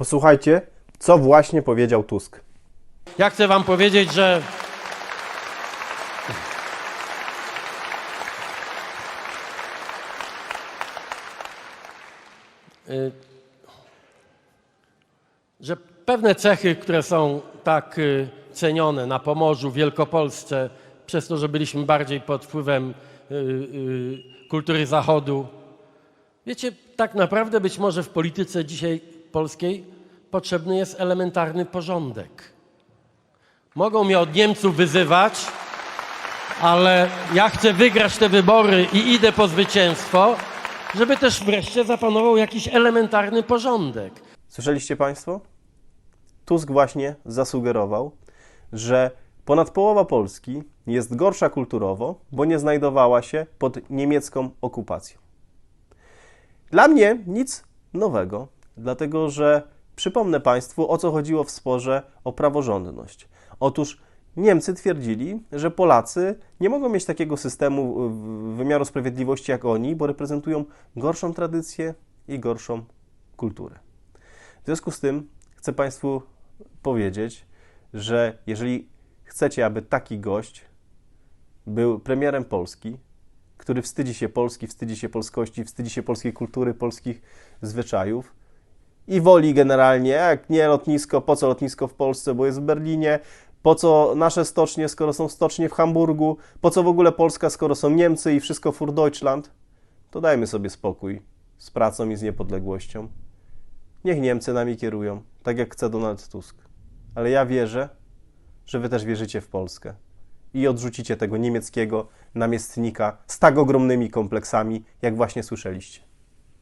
Posłuchajcie, co właśnie powiedział Tusk. Ja chcę Wam powiedzieć, że. Y, że pewne cechy, które są tak y, cenione na Pomorzu, w Wielkopolsce, przez to, że byliśmy bardziej pod wpływem y, kultury Zachodu. Wiecie, tak naprawdę być może w polityce dzisiaj polskiej potrzebny jest elementarny porządek. Mogą mnie od Niemców wyzywać, ale ja chcę wygrać te wybory i idę po zwycięstwo, żeby też wreszcie zapanował jakiś elementarny porządek. Słyszeliście Państwo? Tusk właśnie zasugerował, że ponad połowa Polski jest gorsza kulturowo, bo nie znajdowała się pod niemiecką okupacją. Dla mnie nic nowego, dlatego że przypomnę Państwu, o co chodziło w sporze o praworządność. Otóż Niemcy twierdzili, że Polacy nie mogą mieć takiego systemu wymiaru sprawiedliwości jak oni, bo reprezentują gorszą tradycję i gorszą kulturę. W związku z tym chcę Państwu powiedzieć, że jeżeli chcecie, aby taki gość był premierem Polski, który wstydzi się Polski, wstydzi się polskości, wstydzi się polskiej kultury, polskich zwyczajów i woli generalnie, jak nie lotnisko, po co lotnisko w Polsce, bo jest w Berlinie, po co nasze stocznie, skoro są stocznie w Hamburgu, po co w ogóle Polska, skoro są Niemcy i wszystko für Deutschland, to dajmy sobie spokój z pracą i z niepodległością. Niech Niemcy nami kierują, tak jak chce Donald Tusk. Ale ja wierzę, że wy też wierzycie w Polskę i odrzucicie tego niemieckiego namiestnika z tak ogromnymi kompleksami, jak właśnie słyszeliście.